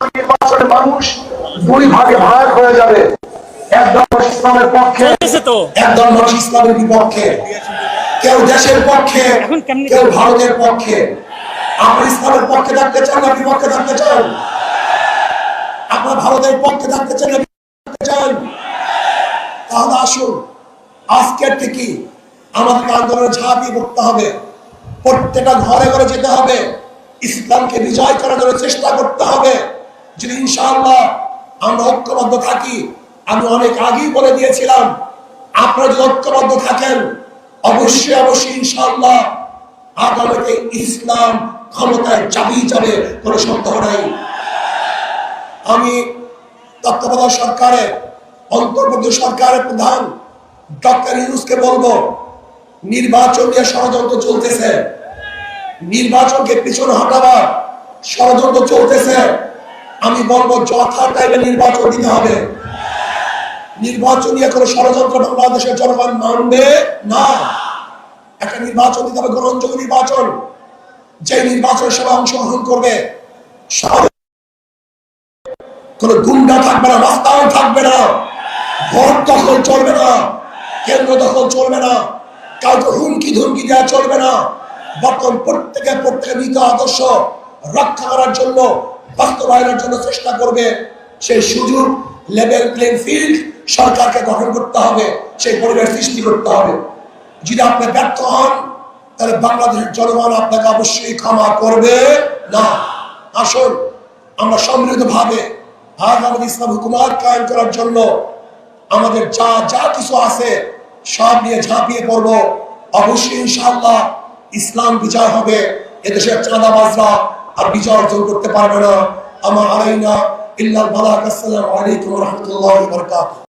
নির্বাচনে মানুষ দুই ভাগে ভাগ হয়ে যাবে। একদল ইসলামের পক্ষে একদল ইসলামের বিপক্ষে। কেউ দেশের পক্ষে কেউ ভারতের পক্ষে। আমরা ইসলামের পক্ষে থাকতে চান না বিপক্ষে থাকতে চান? আপনার ভারতের পক্ষে থাকতে চান না চান? তাহলে আসুন আজকের থেকে আমাদের আন্দোলনে ঝাঁপিয়ে পড়তে হবে। প্রত্যেকটা ঘরে ঘরে যেতে হবে। ইসলামকে বিজয় করার জন্য চেষ্টা করতে হবে। যদি ইনশাআল্লাহ আমরা ঐক্যবদ্ধ থাকি, আমি অনেক আগেই বলে দিয়েছিলাম, আপনারা যদি ঐক্যবদ্ধ থাকেন, অবশ্যই অবশ্যই ইনশাআল্লাহ আগামীতে ইসলাম ক্ষমতায় যাবেই যাবে, কোনো সন্দেহ নাই। আমি তত্ত্বাবধায়ক সরকারের অন্তর্বর্তী সরকারের প্রধান ডক্টর ইউনুসকে বলব, নির্বাচন নিয়ে ষড়যন্ত্র চলতেছে। নির্বাচনকে পিছনে হটাবার ষড়যন্ত্র চলতেছে। আমি বলব, যথা টাইমে নির্বাচন দিতে হবে। নির্বাচন কোনো ষড়যন্ত্র বাংলাদেশের জনগণ মানবে না। একটা নির্বাচন দিতে হবে, গ্রহণযোগ্য নির্বাচন। যে নির্বাচনের সভায় অংশগ্রহণ করবে কোন গুন্ডা থাকবে না রাস্তাও থাকবে না। ভোট দখল চলবে না, কেন্দ্র দখল চলবে না, কাউকে হুমকি ধুমকি দেওয়া চলবে না। বর্তমান প্রত্যেকে প্রত্যেকে নীতি আদর্শ রক্ষা করার জন্য বাস্তবায়নের জন্য চেষ্টা করবে, সেই সুযোগ লেভেল প্লেইং ফিল্ড সরকারকে গঠন করতে হবে, সেই পরিবেশ সৃষ্টি করতে হবে। যদি আপনি ব্যর্থ হন, তাহলে বাংলাদেশের জনগণ আপনাকে অবশ্যই ক্ষমা করবে না। আসুন, আমরা সম্মিলিতভাবে আগামী ইসলাম হুকুমাত কায়েম করার জন্য আমাদের যা যা কিছু আছে সব নিয়ে ঝাঁপিয়ে পড়ব। অবশ্যই ইনশাআল্লাহ ইসলাম বিজয় হবে। এদেশের চাঁদাবাজরা আর বিজয় অর্জন করতে পারবে না। আমার আলাইনা ইল্লাল বালাক আসসালামু আলাইকুম রহমতুল্লাহ বরকাতুহ।